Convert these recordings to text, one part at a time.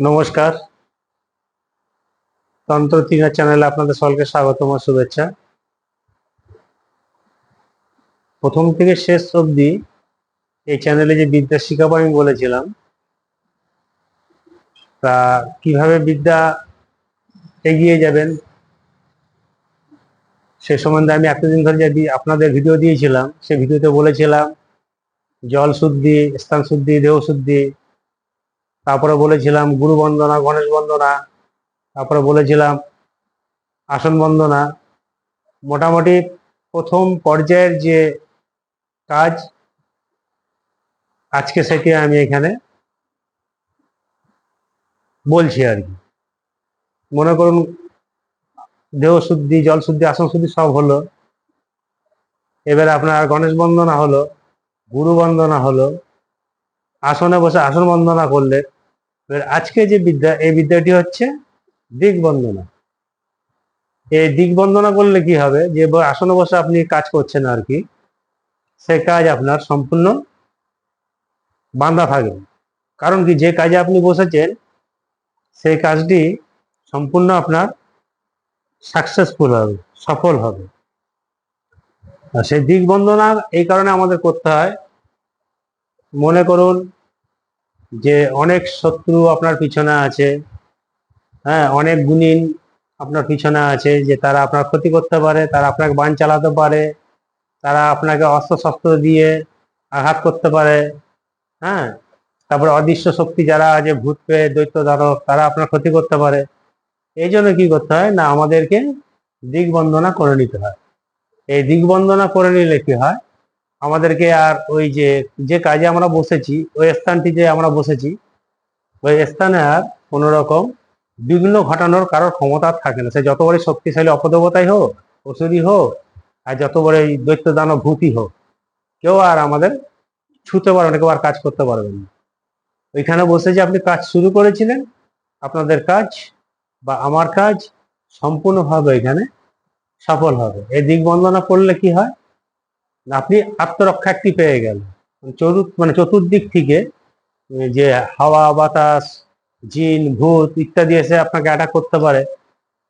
নমস্কার। তন্ত্র তিনার চ্যানেলে আপনাদের সকলকে স্বাগতম ও শুভেচ্ছা। প্রথম থেকে শেষ অবধি এই চ্যানেলে যে বিদ্যা শিখাবো আমি বলেছিলাম, তা কীভাবে বিদ্যা এগিয়ে যাবেন সে সম্বন্ধে আমি এতদিন ধরে যে দি- আপনাদের ভিডিও দিয়েছিলাম, সে ভিডিওতে বলেছিলাম, জল শুদ্ধি, স্থান শুদ্ধি, দেহ শুদ্ধি তারপরে বলেছিলাম গুরু বন্দনা, গণেশ বন্দনা, তারপরে বলেছিলাম আসন বন্দনা। মোটামুটি প্রথম পর্যায়ের যে কাজ, আজকে সেটি আমি এখানে বলছি আর কি। মনে করুন দেহ শুদ্ধি জল শুদ্ধি আসন শুদ্ধি সব হলো। এবার আপনার গণেশ বন্দনা হলো, গুরু বন্দনা হলো আসনে বসে আসন বন্দনা করলে আজকে যে বিদ্যা, এই বিদ্যাটি হচ্ছে দিক বন্দনা। এই দিক বন্দনা করলে কি হবে? যে আসনে বসে আপনি কাজ করছেন আর কি, সে কাজ আপনার সম্পূর্ণ বাঁধা থাকবে কারণ কি, যে কাজে আপনি বসেছেন সেই কাজটি সম্পূর্ণ আপনার সাকসেসফুল হবে, সফল হবে। সেই দিক বন্দনা এই কারণে আমাদের করতে হয়। মনে করুন যে অনেক শত্রু আপনার পিছনে আছে হ্যাঁ অনেক গুণিন আপনার পিছনে আছে যে তারা আপনার ক্ষতি করতে পারে, তারা আপনাকে বান চালাতে পারে, তারা আপনাকে অস্ত্র শস্ত্র দিয়ে আঘাত করতে পারে হ্যাঁ তারপরে অদৃশ্য শক্তি যারা আছে, ভূত পেয়ে দৈত্য ধারক তারা আপনার ক্ষতি করতে পারে। এই জন্য কি করতে হয় না, আমাদেরকে দিক বন্দনা করে নিতে হয়। এই দিক বন্দনা করে নিলে কি হয়? আমাদেরকে আর ওই যে যে কাজে আমরা বসেছি, ওই স্থানটি যে আমরা বসেছি, ওই স্থানে আর কোনো রকম বিঘ্ন ঘটানোর কারোর ক্ষমতা থাকে না। সে যত বড় শক্তিশালী, অপদেবতাই হোক, অসুরই হোক, আর যত এই দৈত্য দানব ভূতি হোক, কেউ আর আমাদের ছুতে পারবে না, কেউ আর কাজ করতে পারবে না। ওইখানে বসে যে আপনি কাজ শুরু করেছিলেন, আপনাদের কাজ বা আমার কাজ সম্পূর্ণভাবে এখানে সফল হবে। এই দিক বন্দনা করলে কি হয়? আপনি আত্মরক্ষা একটি পেয়ে গেলেন চতুর মানে চতুর্দিক থেকে যে হাওয়া, বাতাস, জিন, ভূত ইত্যাদি এসে আপনাকে অ্যাটাক করতে পারে।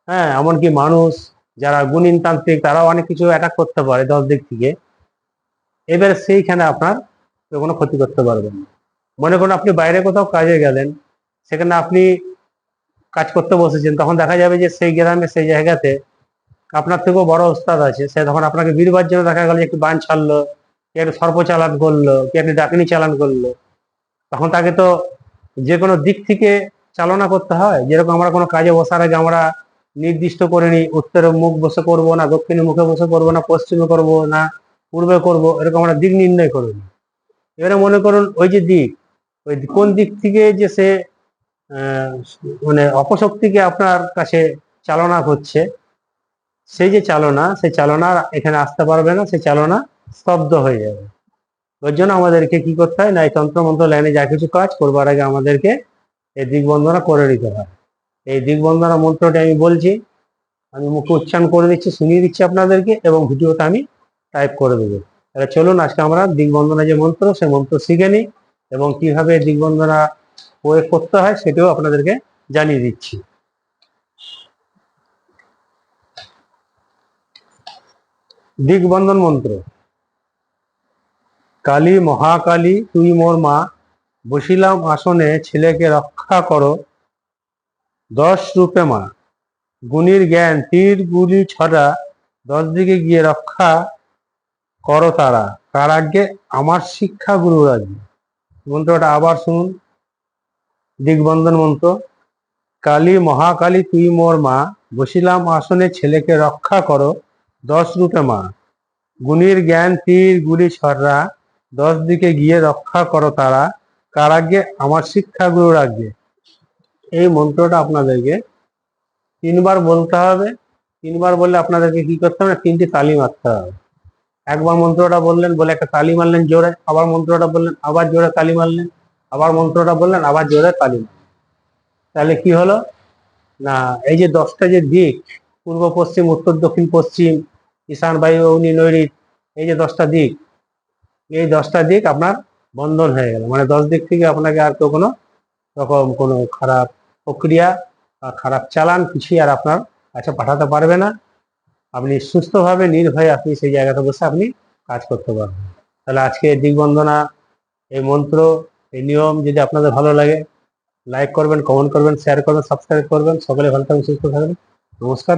হ্যাঁ এমনকি মানুষ যারা গুণিন তান্ত্রিক তারাও অনেক কিছু অ্যাটাক করতে পারে দশ দিক থেকে। এবারে সেইখানে আপনার কোনো ক্ষতি করতে পারবেন মনে করুন আপনি বাইরে কোথাও কাজে গেলেন, সেখানে আপনি কাজ করতে বসেছেন, তখন দেখা যাবে যে সেই গ্রামে, সেই জায়গাতে আপনার থেকেও বড় ওস্তাদ আছে। সে তখন আপনাকে বীরবার জন্য দেখা গেল একটু বান ছাড়লো, কে একটু সর্প চালান করল, কে একটু ডাকিনি চালান করল। তখন তাকে তো যে কোনো দিক থেকে চালনা করতে হয়। যেরকম আমরা কোনো কাজে বসার আগে আমরা নির্দিষ্ট করে নিই, উত্তরে মুখ বসে করব না, দক্ষিণে মুখে বসে করব না, পশ্চিমে করব না, পূর্বে করব, এরকম আমরা দিক নির্ণয় করে নিই। এবারে মনে করুন ওই যে দিক, ওই কোন দিক থেকে যে সে মানে অপশক্তিকে আপনার কাছে চালনা করছে সেই যে চালনা, সেই চালনা এখানে আসতে পারবে না, সেই চালনা স্তব্ধ হয়ে যাবে। ওর জন্য আমাদেরকে কি করতে হয় না এই তন্ত্রমন্ত্র লাইনে যা কিছু কাজ করবার আগে আমাদেরকে এই দিগবন্দনা করে নিতে হয়। এই দিগবন্দনা মন্ত্রটি আমি বলছি, আমি মুখে উচ্চারণ করে দিচ্ছি, শুনিয়ে দিচ্ছি আপনাদেরকে এবং ভিডিওটা আমি টাইপ করে দেবো। তাহলে চলুন, আজকে আমরা দিগবন্দনা যে মন্ত্র, সেই মন্ত্র শিখে নিই এবং কীভাবে দিগবন্দনা প্রয়োগ করতে হয় সেটাও আপনাদেরকে জানিয়ে দিচ্ছি। দিগবন্ধন মন্ত্র। কালী, মহাকালী, তুই মোর মা, বসিলাম আসনে ছেলেকে রক্ষা করো। দশ রূপে মা, গুণীর জ্ঞান, তীর, গুলি ছড়া দশ দিকে গিয়ে রক্ষা করো তারা। তার আগে আমার শিক্ষা গুরু রাজি। মন্ত্রটা আবার শুনুন। দিগবন্ধন মন্ত্র, কালী, মহাকালী, তুই মোর মা, বসিলাম আসনে ছেলেকে রক্ষা করো। দশ রূপে মা। গুণীর জ্ঞান তীর গুলি ছড়া, দশ দিকে গিয়ে রক্ষা করো তারা কারাগ্যে আমার শিক্ষা গুরু রাখবে এই মন্ত্রটা আপনাদেরকে তিনবার বলতে হবে। তিনবার বললে আপনাদেরকে কি করতে হবে? তিনটি তালি মারতে হবে। একবার মন্ত্রটা বললেন, বলে একটা তালি মারলেন জোরে। আবার মন্ত্রটা বললেন, আবার জোরে তালি মারলেন। আবার মন্ত্রটা বললেন, আবার জোরে তালি তাহলে কি হলো? না, এই যে দশটা যে দিক, পূর্ব, পশ্চিম, উত্তর, দক্ষিণ, পশ্চিম ঈশান বায়ু অগ্নি নৈরিত, এই যে দশটা দিক, এই দশটা দিক আপনার বন্ধন হয়ে গেল। মানে দশ দিক থেকে আপনাকে আর কেউ কোনো রকম কোনো খারাপ প্রক্রিয়া বা খারাপ চালান কিছুই আর আপনার কাছে পাঠাতে পারবে না। আপনি সুস্থভাবে নির্ভয়ে আপনি সেই জায়গাতে বসে আপনি কাজ করতে পারবেন। তাহলে আজকে দিগবন্দনা এই মন্ত্র, এই নিয়ম যদি আপনাদের ভালো লাগে লাইক করবেন কমেন্ট করবেন শেয়ার করবেন সাবস্ক্রাইব করবেন। সকলে ভালো থাকবেন, সুস্থ থাকবেন। নমস্কার।